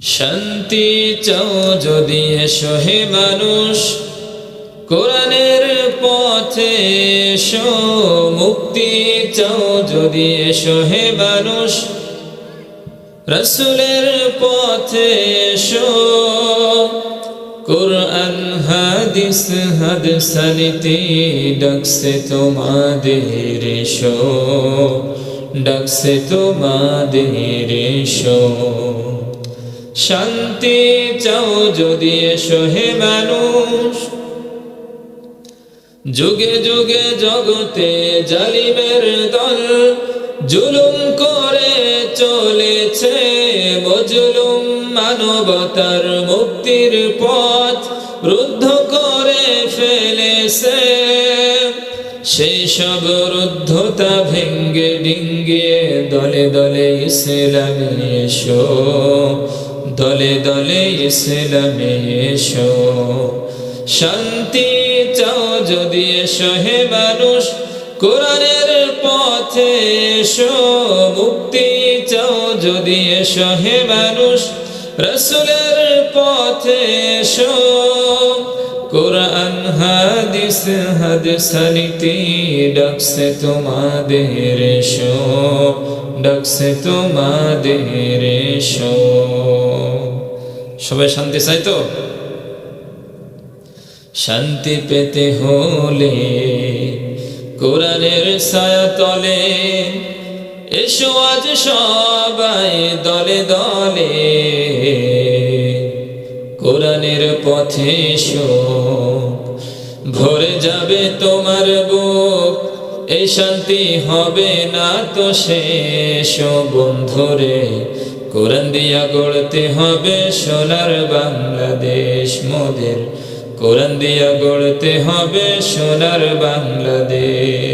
শান্তি চাও যদি এসো হে মানুষ। কোরআনের পথে এসো, মুক্তি চাও যদি এসো হে মানুষ। রসুলের পথে এসো, কোরআন, হাদিস, হাদসানিতে ডাকছে তোমাদের এসো, ডাকছে তোমাদের এসো। শান্তি চাও যদি এসো হে মানুষ। যুগে যুগে জগতে জালিমের দল জুলুম করে চলেছে, মজলুম মানবতার মুক্তির পথ রুদ্ধ করে ফেলেছে। সেই সব রুদ্ধতা ভেঙ্গে ডিঙ্গিয়ে দলে দলে ইসলামে এসো। দলে দলে ইসলামে এসো। শান্তি চাও যদি এসো হে মানুষ, কোরআনের পথে এসো। মুক্তি চাও যদি এসো হে মানুষ, রসুলের পথে এসো। কোরআন, হাদিস হাদিসানিতে ডাকছে তোমাদের এসো, ডাকছে তোমাদের এসো। সবাই শান্তি চাই তো? শান্তি পেতে হলে কোরআনের ছায়া তলে এসো আজ সবাই দলে দলে। কোরআনের পথে ভরে যাবে তোমার বুক। এই শান্তি হবে না তো শেষ বন্ধুরে কোরআন দিয়া গড়তে হবে সোনার বাংলাদেশ মোদের। কোরআন দিয়া গড়তে হবে সোনার বাংলাদেশ।